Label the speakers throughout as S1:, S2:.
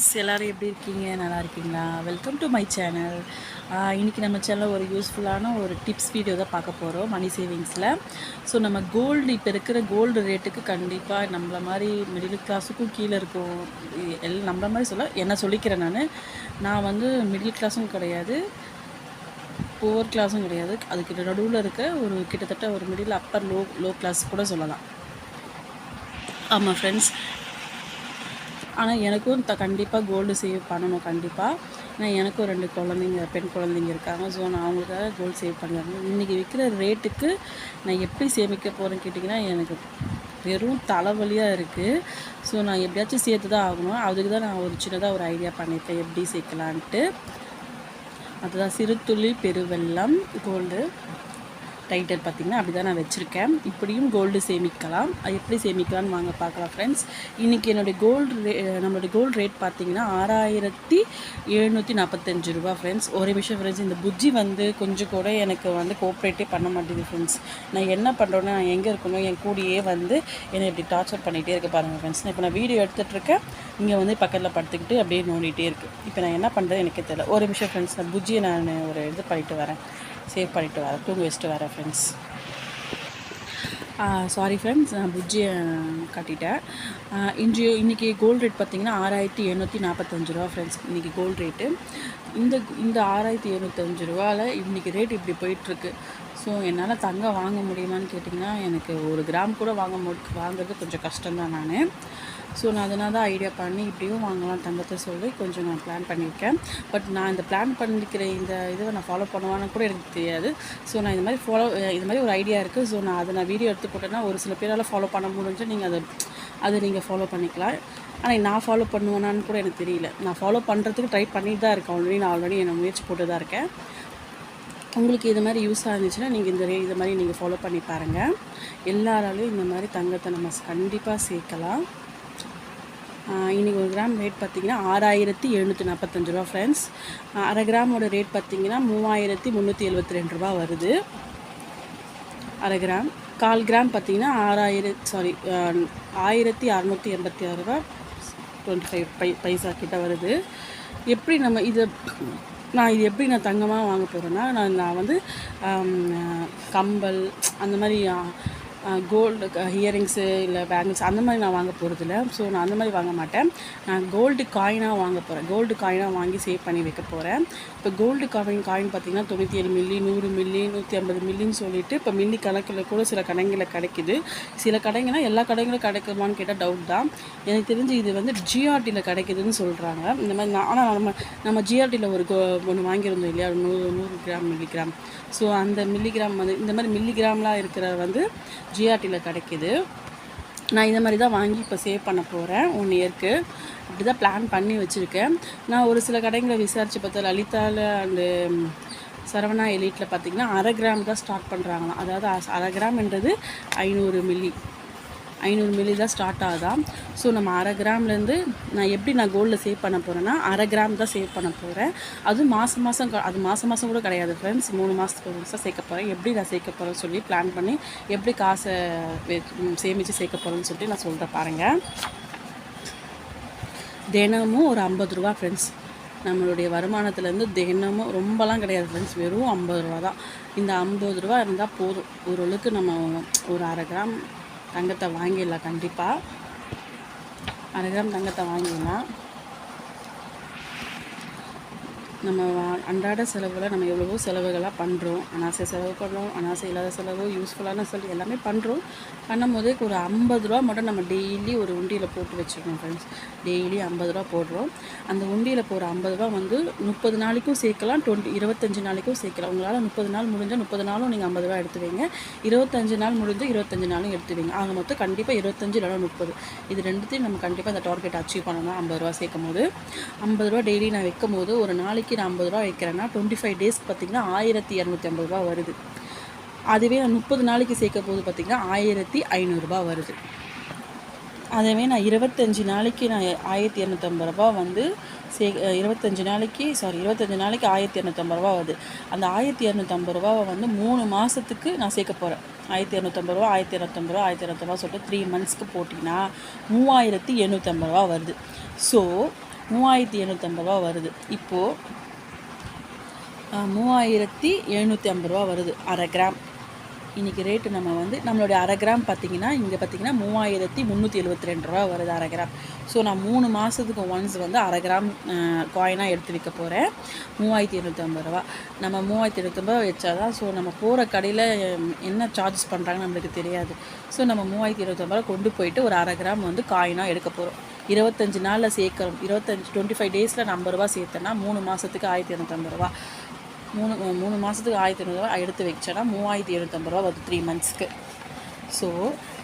S1: friends எல்லோரும் எப்படி இருக்கீங்க நல்லா இருக்கீங்களா வெல்கம் டு மை சேனல் இன்றைக்கி நம்ம சேனலில் ஒரு யூஸ்ஃபுல்லான ஒரு டிப்ஸ் வீடியோ தான் பார்க்க போகிறோம் மணி சேவிங்ஸில் ஸோ நம்ம கோல்டு இப்போ இருக்கிற கோல்டு ரேட்டுக்கு கண்டிப்பாக நம்மள மாதிரி மிடில் கிளாஸுக்கும் கீழே இருக்கும் எல் நம்மள மாதிரி சொல்ல என்ன சொல்லிக்கிறேன் நான் நான் வந்து மிடில் கிளாஸும் கிடையாது புவர் கிளாஸும் கிடையாது அதுக்கு நடுவில் இருக்க ஒரு கிட்டத்தட்ட ஒரு middle upper low low class கூட சொல்லலாம் ஆமாம் ஃப்ரெண்ட்ஸ் ஆனால் எனக்கும் த கண்டிப்பாக கோல்டு சேவ் பண்ணணும் கண்டிப்பாக ஏன்னா எனக்கும் ரெண்டு குழந்தைங்க பெண் குழந்தைங்க இருக்காங்க ஸோ நான் அவங்களுக்காக கோல்டு சேவ் பண்ணுறாங்க இன்றைக்கி விற்கிற ரேட்டுக்கு நான் எப்படி சேமிக்க போகிறேன்னு கேட்டிங்கன்னா எனக்கு வெறும் தலைவலியாக இருக்குது ஸோ நான் எப்படியாச்சும் சேர்த்து தான் ஆகணும் அதுக்கு தான் நான் ஒரு சின்னதாக ஒரு ஐடியா பண்ணியிருக்கேன் எப்படி சேர்க்கலான்ட்டு அதுதான் சிறு துளி பெருவெல்லம் கோல்டு டைட்டர் பார்த்தீங்கன்னா அப்படி தான் நான் வச்சுருக்கேன் இப்படியும் கோல்டு சேமிக்கலாம் எப்படி சேமிக்கலாம்னு வாங்க பார்க்கலாம் ஃப்ரெண்ட்ஸ் இன்றைக்கி என்னுடைய கோல்டு ரே நம்மளுடைய கோல்டு ரேட் பார்த்தீங்கன்னா ஆறாயிரத்தி எழுநூற்றி நாற்பத்தஞ்சு ரூபா ஃப்ரெண்ட்ஸ் ஒரே விஷயம் ஃப்ரெண்ட்ஸ் இந்த புஜ்ஜி வந்து கொஞ்சம் கூட எனக்கு வந்து கோஆப்ரேட்டே பண்ண மாட்டேங்குது ஃப்ரெண்ட்ஸ் நான் என்ன பண்ணுறோன்னா நான் எங்கே இருக்கணும் என் கூடியே வந்து என்னை இப்படி டார்ச்சர் பண்ணிகிட்டே இருக்க பாருங்கள் ஃப்ரெண்ட்ஸ் நான் இப்போ நான் வீடியோ எடுத்துகிட்ருக்கேன் இங்கே வந்து பக்கத்தில் படுத்துக்கிட்டு அப்படியே நோண்டிகிட்டே இருக்குது இப்போ நான் என்ன பண்ணுறது எனக்கே தெரியல ஒரு விஷயம் ஃப்ரெண்ட்ஸ் நான் புஜ்ஜியை நான் ஒரு இது பண்ணிட்டு வரேன் சேவ் பண்ணிவிட்டு வரேன் தூங்கி வச்சுட்டு வரேன் ஃப்ரெண்ட்ஸ் சாரி ஃப்ரெண்ட்ஸ் நான் புஜ்ஜியை கட்டிட்டேன் இன்றைய இன்றைக்கி கோல்டு ரேட் பார்த்திங்கன்னா ஆறாயிரத்தி எழுநூற்றி நாற்பத்தஞ்சு ரூபா ஃப்ரெண்ட்ஸ் இன்றைக்கி கோல்டு ரேட்டு இந்த இந்த ஆறாயிரத்தி எழுநூத்தஞ்சு ரூபாவில் இன்றைக்கி ரேட் இப்படி போயிட்டுருக்கு ஸோ என்னால் தங்கம் வாங்க முடியுமான்னு கேட்டிங்கன்னா எனக்கு ஒரு கிராம் கூட வாங்க முடி வாங்குறது கொஞ்சம் கஷ்டம்தான் நான் ஸோ நான் அதனால் தான் ஐடியா பண்ணி இப்படியும் வாங்கலாம் தங்கத்தை சொல்லி கொஞ்சம் நான் பிளான் பண்ணியிருக்கேன் பட் நான் இந்த பிளான் பண்ணிக்கிற இந்த இதை நான் ஃபாலோ பண்ணுவான்னு கூட எனக்கு தெரியாது ஸோ நான் இந்த மாதிரி ஃபாலோ இது மாதிரி ஒரு ஐடியா இருக்குது ஸோ நான் அதை நான் வீடியோ எடுத்து போட்டேன்னா ஒரு சில பேரால் ஃபாலோ பண்ண முடிஞ்சு நீங்கள் அதை அதை நீங்கள் ஃபாலோ பண்ணிக்கலாம் ஆனால் நான் ஃபாலோ பண்ணுவேனான்னு கூட எனக்கு தெரியல நான் ஃபாலோ பண்ணுறதுக்கு ட்ரை பண்ணிட்டு தான் இருக்கேன் ஆல்ரெடி நான் ஆல்ரெடி என்னை முயற்சி போட்டு தான் இருக்கேன் உங்களுக்கு இது மாதிரி யூஸாக இருந்துச்சுன்னா நீங்கள் இந்த இது மாதிரி நீங்கள் ஃபாலோ பண்ணி பாருங்கள் எல்லாராலையும் இந்த மாதிரி தங்கத்தை நம்ம கண்டிப்பாக சேர்க்கலாம் இன்றைக்கி ஒரு கிராம் ரேட் பார்த்திங்கன்னா ஆறாயிரத்தி எழுநூற்றி நாற்பத்தஞ்சு ரூபா ஃப்ரெண்ட்ஸ் அரை கிராமோட ரேட் பார்த்திங்கன்னா மூவாயிரத்தி முந்நூற்றி எழுபத்தி ரெண்டு ரூபா வருது அரை கிராம் கால் கிராம் பார்த்திங்கன்னா ஆறாயிரம் சாரி ஆயிரத்தி அறநூற்றி எண்பத்தி ஆறு ரூபா டுவெண்ட்டி ஃபைவ் பை பைசா கிட்ட வருது எப்படி நம்ம இதை நான் இது எப்படி நான் தங்கமாக வாங்க போகிறேன்னா நான் நான் வந்து கம்பல் அந்த மாதிரி கோல்டு இயரிங்ஸு இல்லை பேங்கிள்ஸ் அந்த மாதிரி நான் வாங்க போகிறதில்ல ஸோ நான் அந்த மாதிரி வாங்க மாட்டேன் நான் கோல்டு காயினாக வாங்க போகிறேன் கோல்டு காயினாக வாங்கி சேவ் பண்ணி வைக்க போகிறேன் இப்போ கோல்டு காயின் காயின் பார்த்திங்கன்னா தொண்ணூற்றி ஏழு மில்லி நூறு மில்லி நூற்றி ஐம்பது மில்லின்னு சொல்லிட்டு இப்போ மில்லி கணக்கில் கூட சில கடைங்களில் கிடைக்கிது சில கடைங்கன்னா எல்லா கடைங்களும் கிடைக்குமான்னு கேட்டால் டவுட் தான் எனக்கு தெரிஞ்சு இது வந்து ஜிஆர்டியில் கிடைக்குதுன்னு சொல்கிறாங்க இந்த மாதிரி நான் ஆனால் நம்ம நம்ம ஜிஆர்டியில் ஒரு ஒன்று வாங்கியிருந்தோம் இல்லையா நூறு நூறு கிராம் மில்லிகிராம் ஸோ அந்த மில்லிகிராம் வந்து இந்த மாதிரி மில்லிகிராம்லாம் இருக்கிற வந்து ஜிஆர்டியில் கிடைக்கிது நான் இந்த மாதிரி தான் வாங்கி இப்போ சேவ் பண்ண போகிறேன் ஒன் இயர்க்கு அப்படி தான் பிளான் பண்ணி வச்சுருக்கேன் நான் ஒரு சில கடைங்களை விசாரித்து பார்த்தா லலிதாவில் அண்டு சரவணா எலீட்டில் பார்த்திங்கன்னா அரை கிராம் தான் ஸ்டார்ட் பண்ணுறாங்களாம் அதாவது அரை கிராம்ன்றது ஐநூறு மில்லி ஐநூறு மில்லி தான் ஸ்டார்ட் ஆகுதான் ஸோ நம்ம அரை கிராம்லேருந்து நான் எப்படி நான் கோல்டில் சேவ் பண்ண போகிறேன்னா அரை கிராம் தான் சேவ் பண்ண போகிறேன் அதுவும் மாதம் மாதம் அது மாதம் மாதம் கூட கிடையாது ஃப்ரெண்ட்ஸ் மூணு மாதத்துக்கு ஒரு மாதம் சேர்க்க போகிறேன் எப்படி நான் சேர்க்க போகிறேன்னு சொல்லி பிளான் பண்ணி எப்படி காசை சேமித்து சேர்க்க போகிறேன்னு சொல்லிட்டு நான் சொல்கிறேன் பாருங்கள் தினமும் ஒரு ஐம்பது ரூபா ஃப்ரெண்ட்ஸ் நம்மளுடைய வருமானத்துலேருந்து தினமும் ரொம்பலாம் கிடையாது ஃப்ரெண்ட்ஸ் வெறும் ஐம்பது ரூபா தான் இந்த ஐம்பது ரூபா இருந்தால் போதும் ஓரளவுக்கு நம்ம ஒரு அரை கிராம் தங்கத்தை வாங்கிடலாம் கண்டிப்பாக அரை கிராம் தங்கத்தை வாங்கிடலாம் நம்ம அன்றாட செலவில் நம்ம எவ்வளவோ செலவுகளாக பண்ணுறோம் அனாசை செலவு பண்ணுறோம் அனாசை இல்லாத செலவு யூஸ்ஃபுல்லான செலவு எல்லாமே பண்ணுறோம் பண்ணும்போது ஒரு ஐம்பது ரூபா மட்டும் நம்ம டெய்லி ஒரு உண்டியில் போட்டு வச்சுருக்கோம் ஃப்ரெண்ட்ஸ் டெய்லி ஐம்பது ரூபா போடுறோம் அந்த உண்டியில் போகிற ஐம்பது ரூபா வந்து முப்பது நாளைக்கும் சேர்க்கலாம் டுவெண்ட்டி இருபத்தஞ்சி நாளைக்கும் சேர்க்கலாம் உங்களால் முப்பது நாள் முடிஞ்சால் முப்பது நாளும் நீங்கள் ஐம்பது ரூபா எடுத்து வைங்க இருபத்தஞ்சு நாள் முடிஞ்சு இருபத்தஞ்சு நாளும் எடுத்து வைங்க ஆக மொத்தம் கண்டிப்பாக இருபத்தஞ்சு இல்லைனா முப்பது இது ரெண்டுத்தையும் நம்ம கண்டிப்பாக அந்த டார்கெட் அச்சீவ் பண்ணணும் ஐம்பது ரூபா சேர்க்கும் போது ஐம்பது ரூபா டெய்லி நான் வைக்கும் போது ஒரு நாளைக்கு நாளைக்கு நான் ஐம்பது ரூபா வைக்கிறேன்னா டுவெண்ட்டி ஃபைவ் டேஸ்க்கு பார்த்திங்கன்னா ஆயிரத்தி இரநூத்தி ஐம்பது ரூபா வருது அதுவே நான் முப்பது நாளைக்கு சேர்க்க போது பார்த்திங்கன்னா ஆயிரத்தி ஐநூறுரூபா வருது அதவே நான் இருபத்தஞ்சி நாளைக்கு நான் ஆயிரத்தி இரநூத்தம்பது ரூபா வந்து சே இருபத்தஞ்சி நாளைக்கு சாரி இருபத்தஞ்சி நாளைக்கு ஆயிரத்தி இரநூத்தம்பது ரூபா வருது அந்த ஆயிரத்தி இரநூத்தம்பது ரூபாவை வந்து மூணு மாதத்துக்கு நான் சேர்க்க போகிறேன் ஆயிரத்தி இரநூத்தம்பது ரூபா ஆயிரத்தி இரநூத்தம்பது ரூபா ஆயிரத்தி இரநூத்தம்பது ரூபா சொல்லிட்டு த்ரீ மந்த்ஸ்க்கு போட்டிங்கன்னா மூவாயிரத்தி எண்ணூற்றம்பது ரூபா வருது ஸோ மூவாயிரத்தி எழுநூற்றம்பது ரூபா வருது இப்போது மூவாயிரத்தி எழுநூற்றி ஐம்பது ரூபா வருது அரை கிராம் இன்றைக்கி ரேட்டு நம்ம வந்து நம்மளுடைய அரை கிராம் பார்த்திங்கன்னா இங்கே பார்த்திங்கன்னா மூவாயிரத்தி முந்நூற்றி எழுபத்தி ரெண்டு ரூபா வருது அரை கிராம் ஸோ நான் மூணு மாதத்துக்கு ஒன்ஸ் வந்து அரை கிராம் காயினாக எடுத்து விற்க போகிறேன் மூவாயிரத்தி எழுநூற்றி ஐம்பது ரூபா நம்ம மூவாயிரத்தி எண்ணூற்றம்பது ரூபா வச்சா தான் ஸோ நம்ம போகிற கடையில் என்ன சார்ஜஸ் பண்ணுறாங்கன்னு நம்மளுக்கு தெரியாது ஸோ நம்ம மூவாயிரத்தி எண்ணூற்றம்பது ரூபா கொண்டு போயிட்டு ஒரு அரை கிராம் வந்து காயினாக எடுக்க போகிறோம் இருபத்தஞ்சி நாளில் சேர்க்கணும் இருபத்தஞ்சி டுவெண்ட்டி ஃபைவ் டேஸில் நம்ப ரூபா சேர்த்தேன்னா மூணு மாதத்துக்கு ஆயிரத்தி இரநூத்தம்பது ரூபா மூணு மூணு மாதத்துக்கு ஆயிரத்தி இரநூறுவா எடுத்து வச்சேன்னா மூவாயிரத்தி எழுநூத்தம்பது ரூபா வருது த்ரீ மந்த்ஸ்க்கு ஸோ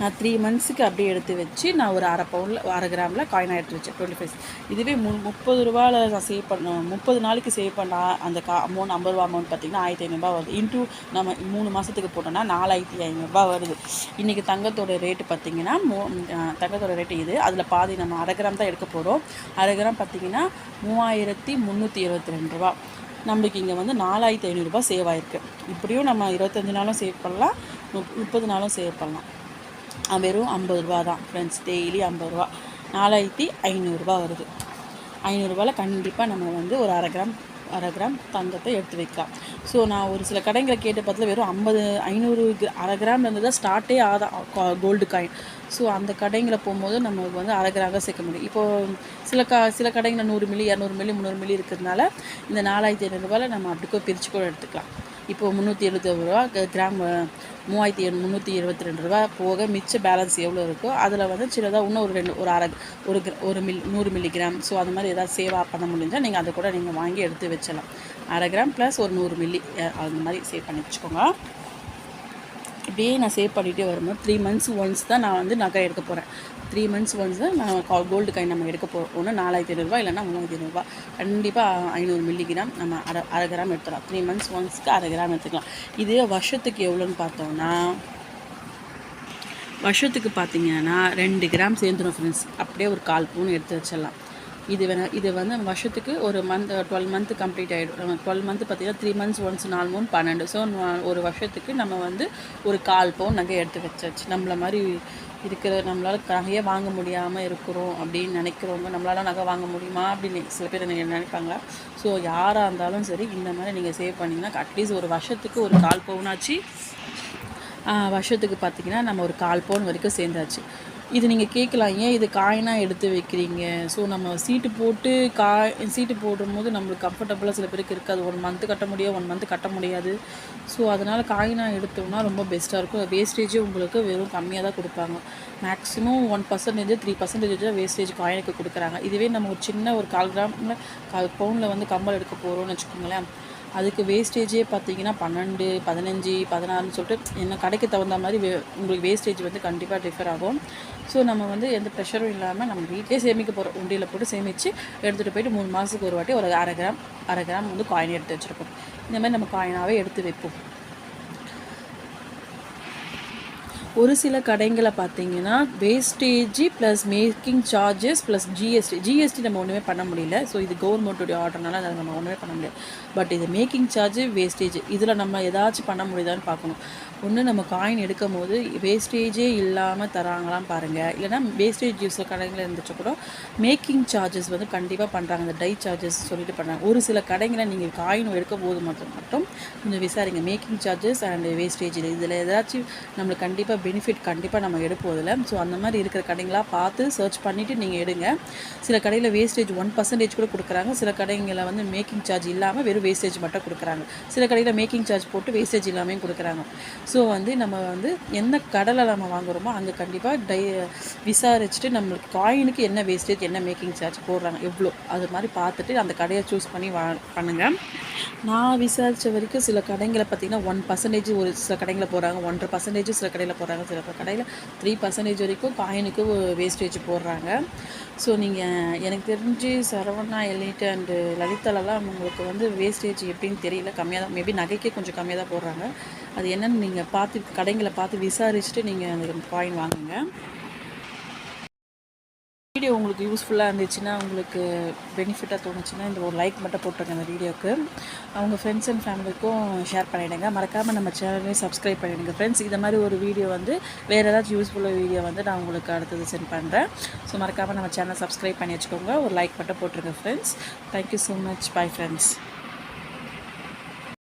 S1: நான் த்ரீ மந்த்ஸுக்கு அப்படியே எடுத்து வச்சு நான் ஒரு அரை பவுனில் அரை கிராமில் காயினாக எடுத்து வச்சேன் டுவெண்ட்டி ஃபைவ் இதுவே மு முப்பது ரூபாவில் நான் சேவ் பண்ண முப்பது நாளைக்கு சேவ் பண்ண அந்த கா அமௌண்ட் ஐம்பது ரூபா அமௌண்ட் பார்த்திங்கன்னா ஆயிரத்தி ஐநூறுபா வருது இன்ட்டு நம்ம மூணு மாதத்துக்கு போட்டோம்னா நாலாயிரத்தி ஐநூறுரூபா வருது இன்றைக்கி தங்கத்தோட ரேட்டு பார்த்திங்கன்னா மூ தங்கத்தோட ரேட்டு இது அதில் பாதி நம்ம அரை கிராம் தான் எடுக்க போகிறோம் அரை கிராம் பார்த்திங்கன்னா மூவாயிரத்தி முந்நூற்றி இருபத்தி ரெண்டு ரூபா நம்மளுக்கு இங்கே வந்து நாலாயிரத்தி ஐநூறுரூபா சேவ் ஆகிருக்கு இப்படியும் நம்ம இருபத்தஞ்சி நாளும் சேவ் பண்ணலாம் முப் முப்பது நாளும் சேவ் பண்ணலாம் வெறும் ஐம்பது ரூபா தான் ஃப்ரெண்ட்ஸ் டெய்லி ஐம்பது ரூபா நாலாயிரத்தி ஐநூறுரூவா வருது ஐநூறுரூவாவில் கண்டிப்பாக நம்ம வந்து ஒரு அரை கிராம் அரை கிராம் தங்கத்தை எடுத்து வைக்கலாம் ஸோ நான் ஒரு சில கடைங்களை கேட்டு பார்த்துல வெறும் ஐம்பது ஐநூறு அரை கிராம் இருந்து தான் ஸ்டார்ட்டே ஆதான் கோல்டு காயின் ஸோ அந்த கடைங்களை போகும்போது நமக்கு வந்து அரை கிராம் தான் சேர்க்க முடியும் இப்போது சில க சில கடைங்களில் நூறு மில்லி இரநூறு மில்லி முந்நூறு மில்லி இருக்கிறதுனால இந்த நாலாயிரத்தி ஐநூறுரூவாவில் நம்ம அப்படிக்கோ கூட பிரித்து கூட எடுத்துக்கலாம் இப்போது முந்நூற்றி எழுபது ரூபா கிராம் மூவாயிரத்தி முந்நூற்றி இருபத்தி ரெண்டு ரூபா போக மிச்ச பேலன்ஸ் எவ்வளோ இருக்கோ அதில் வந்து சின்னதாக இன்னும் ஒரு ரெண்டு ஒரு அரை ஒரு ஒரு மில் நூறு மில்லிகிராம் ஸோ அது மாதிரி ஏதாவது சேவ் பண்ண முடிஞ்சால் நீங்கள் அதை கூட நீங்கள் வாங்கி எடுத்து வச்சலாம் அரை கிராம் ப்ளஸ் ஒரு நூறு மில்லி அந்த மாதிரி சேவ் பண்ணி வச்சுக்கோங்க இப்படியே நான் சேவ் பண்ணிகிட்டே வரும்போது த்ரீ மந்த்ஸ் ஒன்ஸ் தான் நான் வந்து நகை எடுக்க போகிறேன் த்ரீ மந்த்ஸ் ஒன்ஸ் தான் நான் கோல்டு காயின் நம்ம எடுக்க போகிறோம் ஒன்று நாலாயிரத்தி ஐநூறுரூவா இல்லைனா மூவாயிரத்தி ஐநூறுபா கண்டிப்பாக ஐநூறு மில்லி கிராம் நம்ம அரை அரை கிராம் எடுத்துக்கலாம் த்ரீ மந்த்ஸ் ஒன்ஸ்க்கு அரை கிராம் எடுத்துக்கலாம் இதே வருஷத்துக்கு எவ்வளோன்னு பார்த்தோம்னா வருஷத்துக்கு பார்த்தீங்கன்னா ரெண்டு கிராம் சேர்ந்துடும் ஃப்ரெண்ட்ஸ் அப்படியே ஒரு கால் பூன்னு எடுத்து வச்சிடலாம் இது வேணும் இது வந்து வருஷத்துக்கு ஒரு மந்த் டுவெல் மந்த் கம்ப்ளீட் ஆகிடும் நம்ம டுவெல் மந்த் பார்த்தீங்கன்னா த்ரீ மந்த்ஸ் ஒன்ஸ் நாலு மூணு பன்னெண்டு ஸோ ஒரு வருஷத்துக்கு நம்ம வந்து ஒரு கால் பவுன் நகை எடுத்து வச்சாச்சு நம்மளை மாதிரி இருக்கிற நம்மளால் நகையே வாங்க முடியாமல் இருக்கிறோம் அப்படின்னு நினைக்கிறவங்க நம்மளால் நகை வாங்க முடியுமா அப்படின்னு சில பேர் நினைப்பாங்க ஸோ யாராக இருந்தாலும் சரி இந்த மாதிரி நீங்கள் சேவ் பண்ணிங்கன்னா அட்லீஸ்ட் ஒரு வருஷத்துக்கு ஒரு கால் பவுனாச்சு வருஷத்துக்கு பார்த்திங்கன்னா நம்ம ஒரு கால் பவுன் வரைக்கும் சேர்ந்தாச்சு இது நீங்கள் கேட்கலாம் ஏன் இது காயினாக எடுத்து வைக்கிறீங்க ஸோ நம்ம சீட்டு போட்டு காய் சீட்டு போடும்போது நம்மளுக்கு கம்ஃபர்டபுளாக சில பேருக்கு இருக்காது ஒன் மந்த்து கட்ட முடியாது ஒன் மந்த்து கட்ட முடியாது ஸோ அதனால் காயினாக எடுத்தோம்னா ரொம்ப பெஸ்ட்டாக இருக்கும் வேஸ்டேஜே உங்களுக்கு வெறும் கம்மியாக தான் கொடுப்பாங்க maximum one percentage three percentage தான் வேஸ்டேஜ் காயினுக்கு கொடுக்குறாங்க இதுவே நம்ம ஒரு சின்ன ஒரு கால் கிராமில் கால் பவுனில் வந்து கம்பல் எடுக்க போகிறோம்னு வச்சுக்கோங்களேன் அதுக்கு வேஸ்டேஜே பார்த்தீங்கன்னா பன்னெண்டு பதினஞ்சு பதினாறுன்னு சொல்லிட்டு என்ன கடைக்கு தகுந்த மாதிரி உங்களுக்கு வேஸ்டேஜ் வந்து கண்டிப்பாக டிஃபர் ஆகும் ஸோ நம்ம வந்து எந்த ப்ரெஷரும் இல்லாமல் நம்ம வீட்டிலே சேமிக்க போகிறோம் உண்டியில் போட்டு சேமித்து எடுத்துகிட்டு போயிட்டு மூணு மாதத்துக்கு ஒரு வாட்டி ஒரு அரை கிராம் அரை கிராம் வந்து காயின் எடுத்து வச்சுருப்போம் இந்த மாதிரி நம்ம காயினாகவே எடுத்து வைப்போம் ஒரு சில கடைங்களை பார்த்தீங்கன்னா wastage plus making charges plus GST GST நம்ம ஒன்றுமே பண்ண முடியல ஸோ இது கவர்மெண்ட்டுடைய ஆர்டர்னால அதை நம்ம ஒன்றுமே பண்ண முடியாது பட் இது மேக்கிங் சார்ஜ் வேஸ்டேஜ் இதில் நம்ம ஏதாச்சும் பண்ண முடியுதான்னு பார்க்கணும் ஒன்று நம்ம காயின் எடுக்கும் போது வேஸ்டேஜே இல்லாமல் தராங்களாம் பாருங்கள் இல்லைனா வேஸ்டேஜ் யூஸ் கடைகள் இருந்துச்சு கூட மேக்கிங் சார்ஜஸ் வந்து கண்டிப்பாக பண்ணுறாங்க இந்த டை சார்ஜஸ் சொல்லிட்டு பண்ணுறாங்க ஒரு சில கடைங்களை நீங்கள் காயின் எடுக்கும் போது மட்டும் மட்டும் கொஞ்சம் விசாரிங்க மேக்கிங் சார்ஜஸ் அண்ட் வேஸ்டேஜ் இதில் ஏதாச்சும் நம்மளுக்கு கண்டிப்பாக பெனிஃபிட் கண்டிப்பாக நம்ம எடுப்போம் ஸோ அந்த மாதிரி இருக்கிற கடைங்களாக பார்த்து சர்ச் பண்ணிவிட்டு நீங்கள் எடுங்க சில கடையில் வேஸ்டேஜ் ஒன் பர்சன்டேஜ் கூட கொடுக்குறாங்க சில கடைங்களில் வந்து மேக்கிங் சார்ஜ் இல்லாமல் வெறும் வேஸ்டேஜ் மட்டும் கொடுக்குறாங்க சில கடையில் மேக்கிங் சார்ஜ் போட்டு வேஸ்டேஜ் இல்லாமல் கொடுக்குறாங்க ஸோ வந்து நம்ம வந்து எந்த கடலை நம்ம வாங்குகிறோமோ அங்கே கண்டிப்பாக டை விசாரிச்சுட்டு நம்மளுக்கு காயினுக்கு என்ன வேஸ்டேஜ் என்ன மேக்கிங் சார்ஜ் போடுறாங்க எவ்வளோ அது மாதிரி பார்த்துட்டு அந்த கடையை சூஸ் பண்ணி வா பண்ணுங்கள் நான் விசாரித்த வரைக்கும் சில கடைங்களை பார்த்திங்கன்னா ஒன் பர்சன்டேஜ் ஒரு சில கடைங்களை போகிறாங்க ஒன்றரை பர்சன்டேஜ் சில கடையில் போகிறாங்க பண்ணுறாங்க சில கடையில் த்ரீ பர்சன்டேஜ் வரைக்கும் காயினுக்கு வேஸ்டேஜ் போடுறாங்க ஸோ நீங்கள் எனக்கு தெரிஞ்சு சரவணா எலிட் அண்டு லலிதாலலாம் உங்களுக்கு வந்து வேஸ்டேஜ் எப்படின்னு தெரியல கம்மியாக தான் மேபி நகைக்கே கொஞ்சம் கம்மியாக தான் போடுறாங்க அது என்னென்னு நீங்கள் பார்த்து கடைங்களை பார்த்து விசாரிச்சுட்டு நீங்கள் அந்த காயின் வாங்குங்க வீடியோ உங்களுக்கு யூஸ்ஃபுல்லாக இருந்துச்சுன்னா உங்களுக்கு பெனிஃபிட்டாக தோணுச்சுன்னா இந்த ஒரு லைக் மட்டும் போட்டுருங்க இந்த வீடியோக்கு அவங்க ஃப்ரெண்ட்ஸ் அண்ட் ஃபேமிலிக்கும் ஷேர் பண்ணிவிடுங்க மறக்காமல் நம்ம சேனலையும் சப்ஸ்கிரைப் பண்ணிவிடுங்க ஃப்ரெண்ட்ஸ் இதை மாதிரி ஒரு வீடியோ வந்து வேறு ஏதாச்சும் யூஸ்ஃபுல்லாக வீடியோ வந்து நான் உங்களுக்கு அடுத்தது சென்ட் பண்ணுறேன் ஸோ மறக்காமல் நம்ம சேனல் சப்ஸ்கிரைப் பண்ணி வச்சுக்கோங்க ஒரு லைக் மட்டும் போட்டிருங்க friends thank you so much bye friends